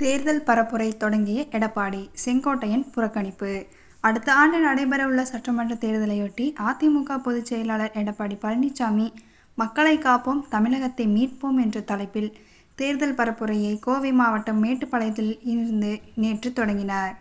தேர்தல் பரப்புரை தொடங்கிய எடப்பாடி செங்கோட்டையன் புறக்கணிப்பு. அடுத்த ஆண்டு நடைபெறவுள்ள சட்டமன்ற தேர்தலையொட்டி அதிமுக பொதுச் செயலாளர் எடப்பாடி பழனிசாமி மக்களை காப்போம் தமிழகத்தை மீட்போம் என்ற தலைப்பில் தேர்தல் பரப்புரையை கோவை மாவட்டம் மேட்டுப்பாளையத்தில் இருந்து நேற்று தொடங்கினார்.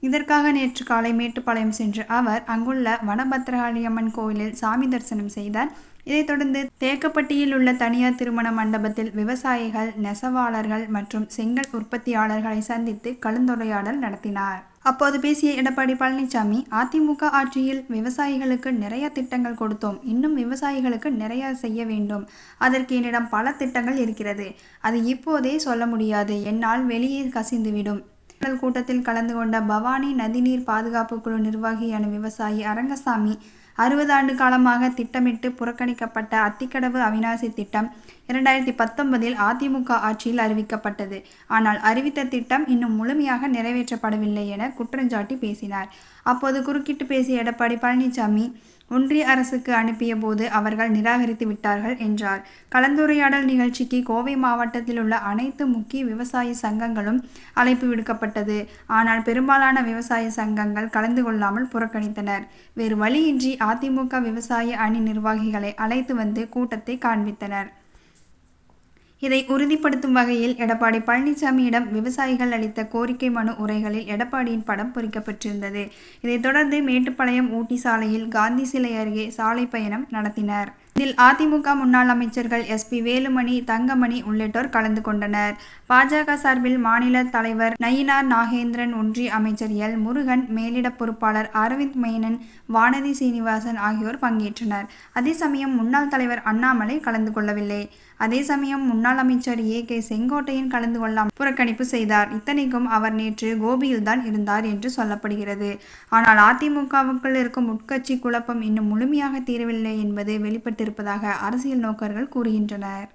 இதற்காக நேற்று காலை மேட்டுப்பாளையம் சென்ற அவர் அங்குள்ள வனபத்திரகாளியம்மன் கோயிலில் சாமி தரிசனம் செய்தார். இதைத் தொடர்ந்து தேக்கப்பட்டியில் உள்ள தனியார் திருமண மண்டபத்தில் விவசாயிகள் நெசவாளர்கள் மற்றும் செங்கல் உற்பத்தியாளர்களை சந்தித்து கலந்துரையாடல் நடத்தினார். அப்போது பேசிய எடப்பாடி பழனிசாமி அதிமுக ஆட்சியில் விவசாயிகளுக்கு நிறைய திட்டங்கள் கொடுத்தோம். இன்னும் விவசாயிகளுக்கு நிறைய செய்ய வேண்டும். அதற்கு என்னிடம் பல திட்டங்கள் இருக்கிறது. அது இப்போதே சொல்ல முடியாது. என்னால் வெளியே கசிந்துவிடும். மக்கள் கூட்டத்தில் கலந்து கொண்ட பவானி நதிநீர் பாதுகாப்பு குழு நிர்வாகியான விவசாயி அரங்கசாமி அறுபது ஆண்டு காலமாக திட்டமிட்டு புறக்கணிக்கப்பட்ட அத்திக்கடவு அவிநாசி திட்டம் இரண்டாயிரத்தி பத்தொன்பதில் அதிமுக ஆட்சியில் அறிவிக்கப்பட்டது. ஆனால் அறிவித்த திட்டம் இன்னும் முழுமையாக நிறைவேற்றப்படவில்லை என குற்றஞ்சாட்டி பேசினார். அப்போது குறுக்கிட்டு பேசிய எடப்பாடி பழனிசாமி ஒன்றிய அரசுக்கு அனுப்பிய போது அவர்கள் நிராகரித்து விட்டார்கள் என்றார். கலந்துரையாடல் நிகழ்ச்சிக்கு கோவை மாவட்டத்தில் உள்ள அனைத்து முக்கிய விவசாய சங்கங்களும் அழைப்பு விடுக்கப்பட்டது. ஆனால் பெரும்பாலான விவசாய சங்கங்கள் கலந்து கொள்ளாமல் புறக்கணித்தனர். வேறு வழியின்றி அதிமுக விவசாய அணி நிர்வாகிகளை அழைத்து வந்து கூட்டத்தை காண்பித்தனர். இதை உறுதிப்படுத்தும் வகையில் எடப்பாடி பழனிசாமியிடம் விவசாயிகள் அளித்த கோரிக்கை மனு உரைகளில் எடப்பாடியின் படம் பொறிக்கப்பட்டிருந்தது. இதைத் தொடர்ந்து மேட்டுப்பாளையம் ஊட்டி சாலையில் காந்தி சிலை அருகே சாலை பயணம் நடத்தினர். இதில் அதிமுக முன்னாள் அமைச்சர்கள் எஸ் பி வேலுமணி தங்கமணி உள்ளிட்டோர் கலந்து கொண்டனர். பாஜக சார்பில் மாநில தலைவர் நயினார் நாகேந்திரன் ஒன்றிய அமைச்சர் எல் முருகன் மேலிட பொறுப்பாளர் அரவிந்த் மேனன் வானதி சீனிவாசன் ஆகியோர் பங்கேற்றனர். அதே சமயம் முன்னாள் தலைவர் அண்ணாமலை கலந்து கொள்ளவில்லை. அதே சமயம் முன்னாள் அமைச்சர் ஏ கே செங்கோட்டையன் கலந்து கொள்ளாமல் புறக்கணிப்பு செய்தார். இத்தனைக்கும் அவர் நேற்று கோபியில்தான் இருந்தார் என்று சொல்லப்படுகிறது. ஆனால் அதிமுகவுக்குள் இருக்கும் உட்கட்சி குழப்பம் இன்னும் முழுமையாக தீரவில்லை என்பது வெளிப்பட்டிருப்பதாக அரசியல் நோக்கர்கள் கூறுகின்றனர்.